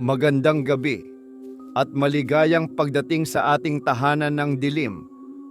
magandang gabi at maligayang pagdating sa ating tahanan ng dilim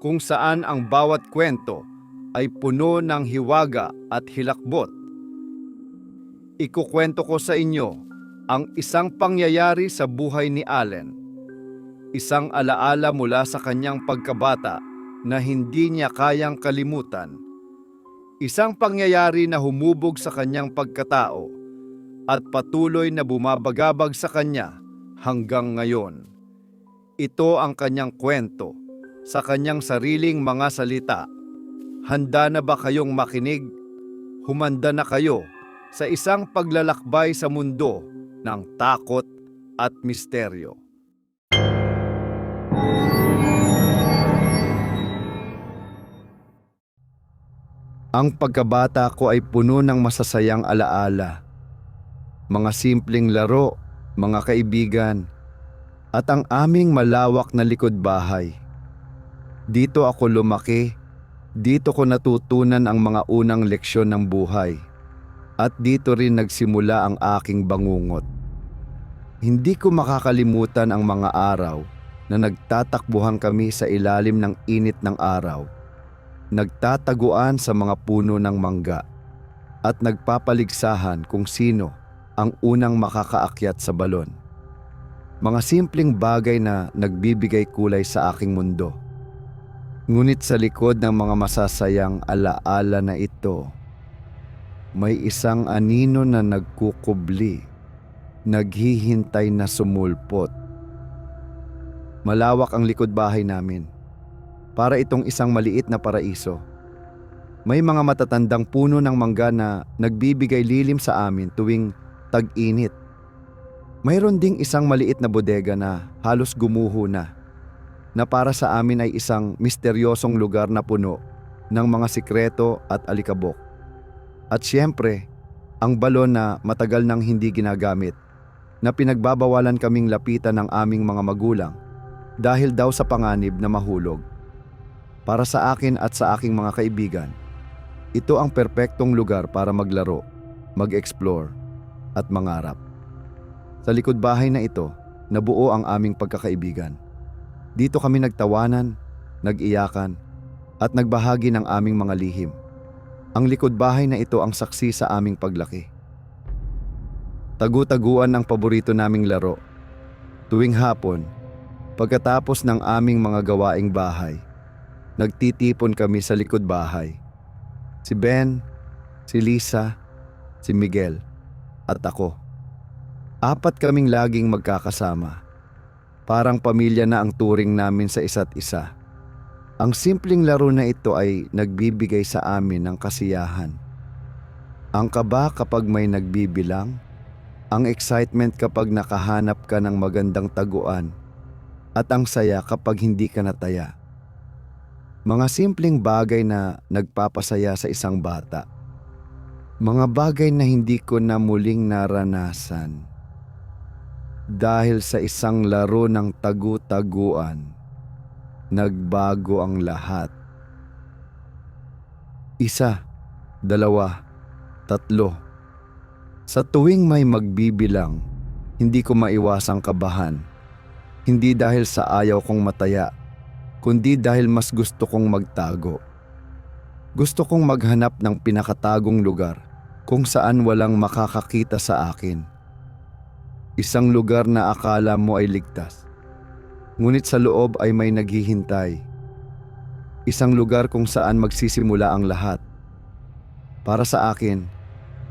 kung saan ang bawat kwento ay puno ng hiwaga at hilakbot. Ikukwento ko sa inyo ang isang pangyayari sa buhay ni Allen. Isang alaala mula sa kanyang pagkabata na hindi niya kayang kalimutan. Isang pangyayari na humubog sa kanyang pagkatao at patuloy na bumabagabag sa kanya hanggang ngayon. Ito ang kanyang kwento sa kanyang sariling mga salita. Handa na ba kayong makinig? Humanda na kayo sa isang paglalakbay sa mundo ng takot at misteryo. Ang pagkabata ko ay puno ng masasayang alaala. Mga simpleng laro, mga kaibigan, at ang aming malawak na likod bahay. Dito ako lumaki, dito ko natutunan ang mga unang leksyon ng buhay. At dito rin nagsimula ang aking bangungot. Hindi ko makakalimutan ang mga araw na nagtatakbuhan kami sa ilalim ng init ng araw nagtataguan sa mga puno ng mangga at nagpapaligsahan kung sino ang unang makakaakyat sa balon. Mga simpleng bagay na nagbibigay kulay sa aking mundo. Ngunit sa likod ng mga masasayang alaala na ito, may isang anino na nagkukubli, naghihintay na sumulpot. Malawak ang likod bahay namin para itong isang maliit na paraiso. May mga matatandang puno ng mangga na nagbibigay lilim sa amin tuwing tag-init. Mayroon ding isang maliit na bodega na halos gumuho na, na para sa amin ay isang misteryosong lugar na puno ng mga sikreto at alikabok. At siyempre, ang balon na matagal nang hindi ginagamit, na pinagbabawalan kaming lapitan ng aming mga magulang dahil daw sa panganib na mahulog. Para sa akin at sa aking mga kaibigan, ito ang perpektong lugar para maglaro, mag-explore, at mangarap. Sa likod bahay na ito, nabuo ang aming pagkakaibigan. Dito kami nagtawanan, nag-iyakan, at nagbahagi ng aming mga lihim. Ang likod bahay na ito ang saksi sa aming paglaki. Tagu-taguan ang paborito naming laro. Tuwing hapon, pagkatapos ng aming mga gawaing bahay, nagtitipon kami sa likod bahay. Si Ben, si Lisa, si Miguel, at ako. Apat kaming laging magkakasama. Parang pamilya na ang turing namin sa isa't isa. Ang simpleng laro na ito ay nagbibigay sa amin ng kasiyahan. Ang kaba kapag may nagbibilang, ang excitement kapag nakahanap ka ng magandang taguan, at ang saya kapag hindi ka nataya. Mga simpleng bagay na nagpapasaya sa isang bata. Mga bagay na hindi ko na muling naranasan. Dahil sa isang laro ng tagu-taguan, nagbago ang lahat. Isa, dalawa, tatlo. Sa tuwing may magbibilang, hindi ko maiwasang kabahan. Hindi dahil sa ayaw kong mataya, kundi dahil mas gusto kong magtago. Gusto kong maghanap ng pinakatagong lugar kung saan walang makakakita sa akin. Isang lugar na akala mo ay ligtas. Ngunit sa loob ay may naghihintay. Isang lugar kung saan magsisimula ang lahat. Para sa akin,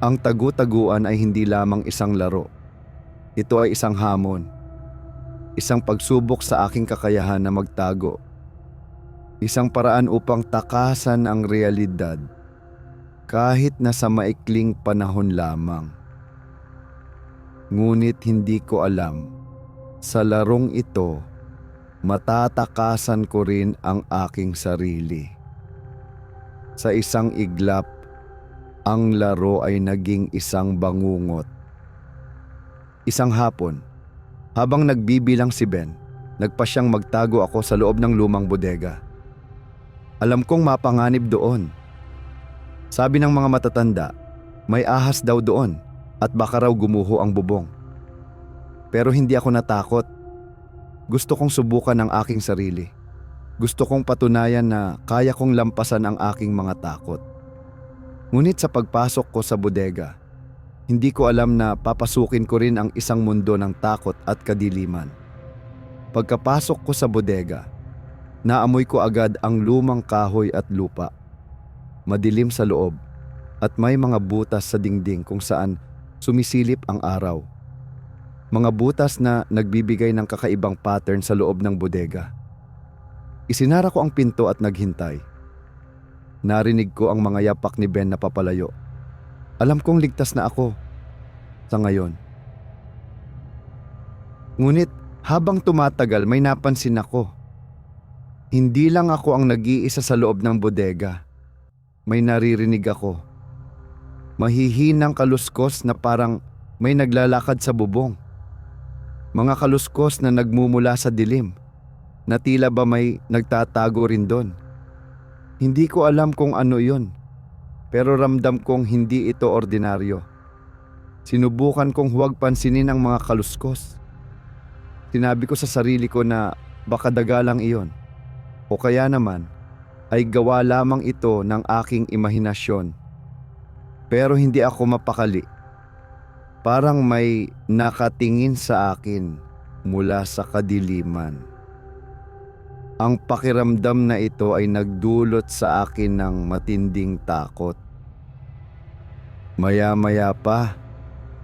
ang tagu-taguan ay hindi lamang isang laro. Ito ay isang hamon. Isang pagsubok sa aking kakayahan na magtago isang paraan upang takasan ang realidad kahit na sa maikling panahon lamang. Ngunit hindi ko alam, sa larong ito, matatakasan ko rin ang aking sarili. Sa isang iglap, ang laro ay naging isang bangungot. Isang hapon, habang nagbibilang si Ben, nagpa siyang magtago ako sa loob ng lumang bodega. Alam kong mapanganib doon. Sabi ng mga matatanda, may ahas daw doon at baka raw gumuho ang bubong. Pero hindi ako natakot. Gusto kong subukan ang aking sarili. Gusto kong patunayan na kaya kong lampasan ang aking mga takot. Ngunit sa pagpasok ko sa bodega, hindi ko alam na papasukin ko rin ang isang mundo ng takot at kadiliman. Pagkapasok ko sa bodega, naamoy ko agad ang lumang kahoy at lupa. Madilim sa loob at may mga butas sa dingding kung saan sumisilip ang araw. Mga butas na nagbibigay ng kakaibang pattern sa loob ng bodega. Isinara ko ang pinto at naghintay. Narinig ko ang mga yapak ni Ben na papalayo. Alam kong ligtas na ako sa ngayon. Ngunit habang tumatagal may napansin ako. Hindi lang ako ang nag-iisa sa loob ng bodega. May naririnig ako. Mahihinang kaluskos na parang may naglalakad sa bubong. Mga kaluskos na nagmumula sa dilim. Na tila ba may nagtatago rin doon. Hindi ko alam kung ano yon. Pero ramdam kong hindi ito ordinaryo. Sinubukan kong huwag pansinin ang mga kaluskos. Sinabi ko sa sarili ko na baka daga lang iyon. O kaya naman ay gawa lamang ito ng aking imahinasyon. Pero hindi ako mapakali. Parang may nakatingin sa akin mula sa kadiliman. Ang pakiramdam na ito ay nagdulot sa akin ng matinding takot. Maya-maya pa,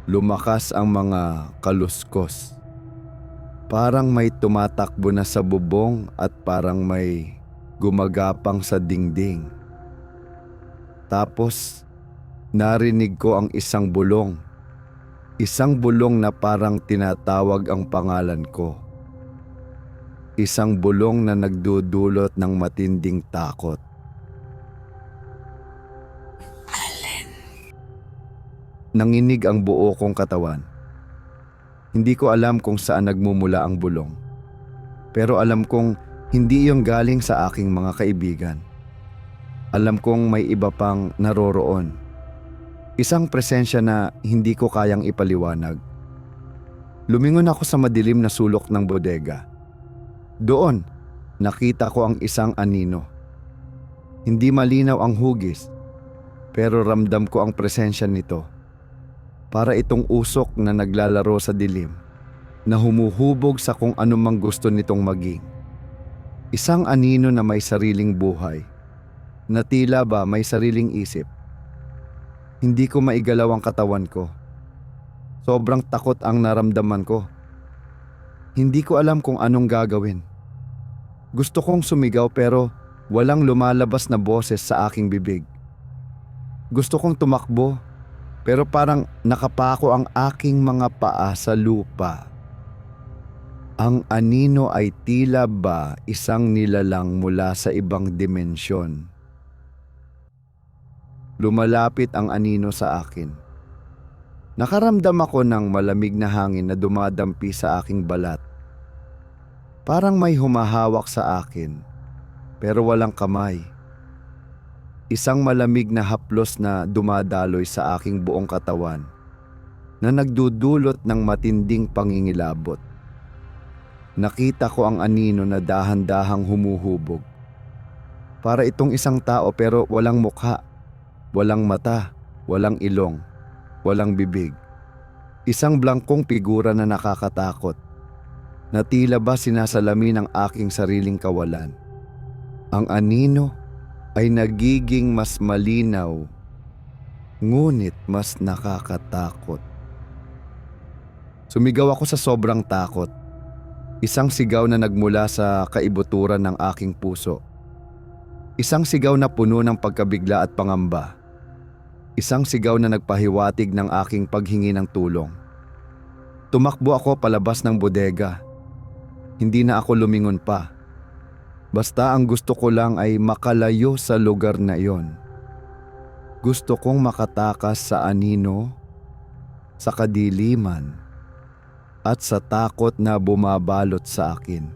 lumakas ang mga kaluskos. Parang may tumatakbo na sa bubong at parang may gumagapang sa dingding. Tapos, narinig ko ang isang bulong. Isang bulong na parang tinatawag ang pangalan ko. Isang bulong na nagdudulot ng matinding takot. Nanginig ang buo kong katawan. Hindi ko alam kung saan nagmumula ang bulong. Pero alam kong hindi iyon galing sa aking mga kaibigan. Alam kong may iba pang naroroon. Isang presensya na hindi ko kayang ipaliwanag. Lumingon ako sa madilim na sulok ng bodega. Doon, nakita ko ang isang anino. Hindi malinaw ang hugis, pero ramdam ko ang presensya nito. Para itong usok na naglalaro sa dilim, na humuhubog sa kung anumang gusto nitong maging. Isang anino na may sariling buhay, na tila ba may sariling isip. Hindi ko maigalaw ang katawan ko. Sobrang takot ang naramdaman ko. Hindi ko alam kung anong gagawin. Gusto kong sumigaw pero walang lumalabas na boses sa aking bibig. Gusto kong tumakbo pero parang nakapako ang aking mga paa sa lupa. Ang anino ay tila ba isang nilalang mula sa ibang dimensyon. Lumalapit ang anino sa akin. Nakaramdam ako ng malamig na hangin na dumadampi sa aking balat. Parang may humahawak sa akin, pero walang kamay. Isang malamig na haplos na dumadaloy sa aking buong katawan na nagdudulot ng matinding pangingilabot. Nakita ko ang anino na dahan-dahang humuhubog. Para itong isang tao pero walang mukha, walang mata, walang ilong, walang bibig. Isang blangkong figura na nakakatakot na tila ba sinasalamin ang aking sariling kawalan. Ang anino ay nagiging mas malinaw, ngunit mas nakakatakot. Sumigaw ako sa sobrang takot. Isang sigaw na nagmula sa kaibuturan ng aking puso. Isang sigaw na puno ng pagkabigla at pangamba. Isang sigaw na nagpahiwatig ng aking paghingi ng tulong. Tumakbo ako palabas ng bodega. Hindi na ako lumingon pa. Basta ang gusto ko lang ay makalayo sa lugar na iyon. Gusto kong makatakas sa anino, sa kadiliman, at sa takot na bumabalot sa akin.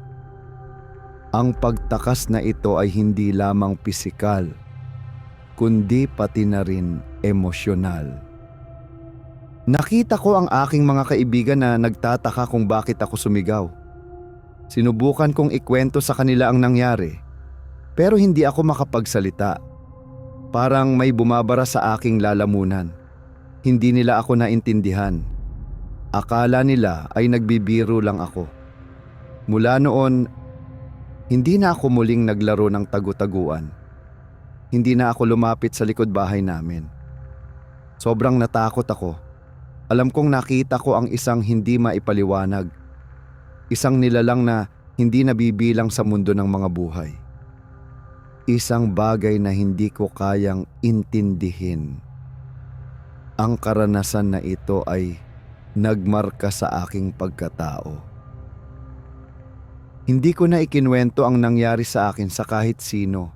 Ang pagtakas na ito ay hindi lamang pisikal, kundi pati na rin emosyonal. Nakita ko ang aking mga kaibigan na nagtataka kung bakit ako sumigaw. Sinubukan kong ikwento sa kanila ang nangyari, pero hindi ako makapagsalita. Parang may bumabara sa aking lalamunan. Hindi nila ako naintindihan. Akala nila ay nagbibiro lang ako. Mula noon, hindi na ako muling naglaro ng tagu-taguan. Hindi na ako lumapit sa likod bahay namin. Sobrang natakot ako. Alam kong nakita ko ang isang hindi maipaliwanag. Isang nilalang na hindi nabibilang sa mundo ng mga buhay. Isang bagay na hindi ko kayang intindihin. Ang karanasan na ito ay nagmarka sa aking pagkatao. Hindi ko na ikinwento ang nangyari sa akin sa kahit sino.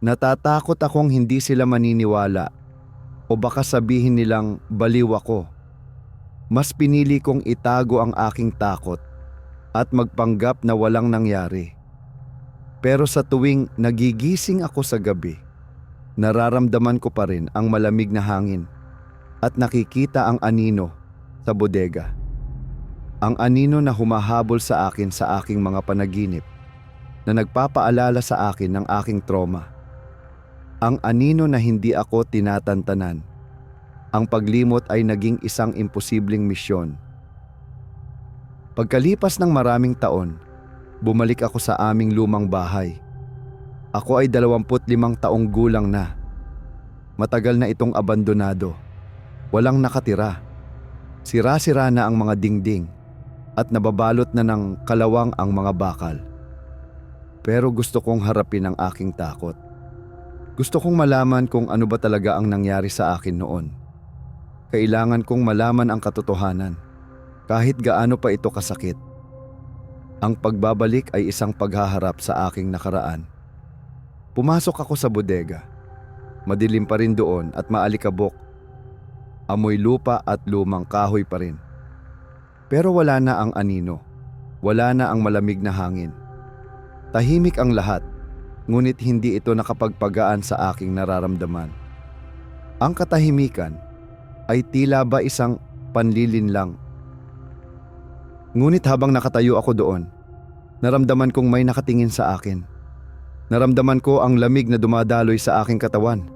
Natatakot akong hindi sila maniniwala o baka sabihin nilang baliw ako. Mas pinili kong itago ang aking takot at magpanggap na walang nangyari. Pero sa tuwing nagigising ako sa gabi, nararamdaman ko pa rin ang malamig na hangin at nakikita ang anino sa bodega. Ang anino na humahabol sa akin sa aking mga panaginip na nagpapaalala sa akin ng aking trauma. Ang anino na hindi ako tinatantanan. Ang paglimot ay naging isang imposibleng misyon. Pagkalipas ng maraming taon, bumalik ako sa aming lumang bahay. Ako ay 25 taong gulang na. Matagal na itong abandonado. Walang nakatira. Sira-sira na ang mga dingding at nababalot na ng kalawang ang mga bakal. Pero gusto kong harapin ang aking takot. Gusto kong malaman kung ano ba talaga ang nangyari sa akin noon. Kailangan kong malaman ang katotohanan, kahit gaano pa ito kasakit. Ang pagbabalik ay isang paghaharap sa aking nakaraan. Pumasok ako sa bodega. Madilim pa rin doon at maalikabok. Amoy lupa at lumang kahoy pa rin. Pero wala na ang anino. Wala na ang malamig na hangin. Tahimik ang lahat, ngunit hindi ito nakapagpagaan sa aking nararamdaman. Ang katahimikan ay tila ba isang panlilin lang. Ngunit habang nakatayo ako doon, naramdaman kong may nakatingin sa akin. Naramdaman ko ang lamig na dumadaloy sa aking katawan.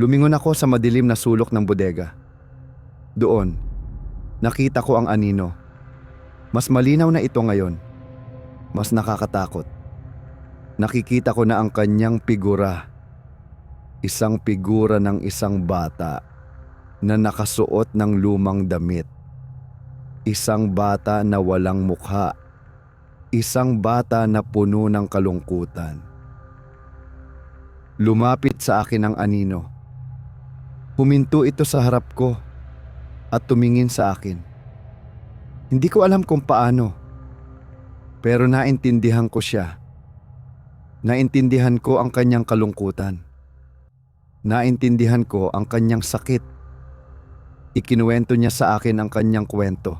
Lumingon ako sa madilim na sulok ng bodega. Doon, nakita ko ang anino. Mas malinaw na ito ngayon. Mas nakakatakot. Nakikita ko na ang kanyang figura. Isang figura ng isang bata na nakasuot ng lumang damit. Isang bata na walang mukha. Isang bata na puno ng kalungkutan. Lumapit sa akin ang anino. Huminto ito sa harap ko at tumingin sa akin. Hindi ko alam kung paano, pero naintindihan ko siya. Naintindihan ko ang kanyang kalungkutan. Naintindihan ko ang kanyang sakit. Ikinuwento niya sa akin ang kanyang kwento.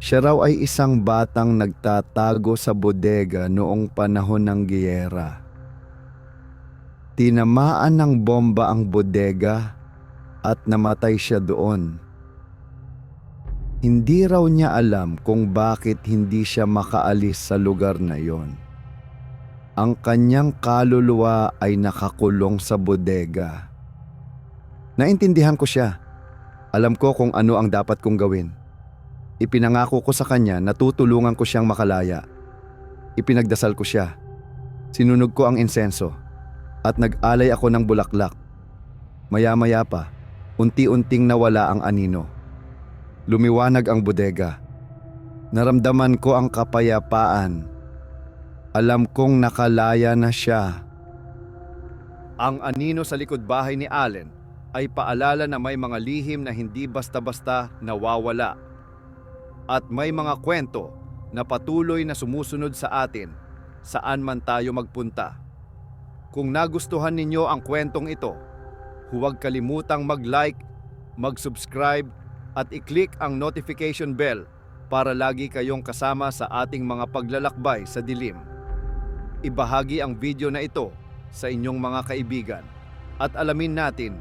Siya raw ay isang batang nagtatago sa bodega noong panahon ng giyera. Tinamaan ng bomba ang bodega at namatay siya doon. Hindi raw niya alam kung bakit hindi siya makaalis sa lugar na yon. Ang kanyang kaluluwa ay nakakulong sa bodega. Naintindihan ko siya. Alam ko kung ano ang dapat kong gawin. Ipinangako ko sa kanya na tutulungan ko siyang makalaya. Ipinagdasal ko siya. Sinunog ko ang insenso at nag-alay ako ng bulaklak. Maya-maya pa, unti-unting nawala ang anino. Lumiwanag ang bodega. Naramdaman ko ang kapayapaan. Alam kong nakalaya na siya. Ang anino sa likod bahay ni Allen ay paalala na may mga lihim na hindi basta-basta nawawala. At may mga kwento na patuloy na sumusunod sa atin saan man tayo magpunta. Kung nagustuhan ninyo ang kwentong ito, huwag kalimutang mag-like, mag-subscribe at i-click ang notification bell para lagi kayong kasama sa ating mga paglalakbay sa dilim. Ibahagi ang video na ito sa inyong mga kaibigan at alamin natin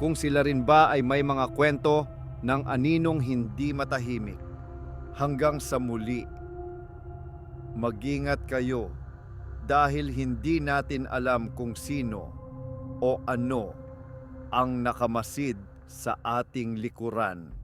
kung sila rin ba ay may mga kwento ng aninong hindi matahimik. Hanggang sa muli, magingat kayo dahil hindi natin alam kung sino o ano ang nakamasid sa ating likuran.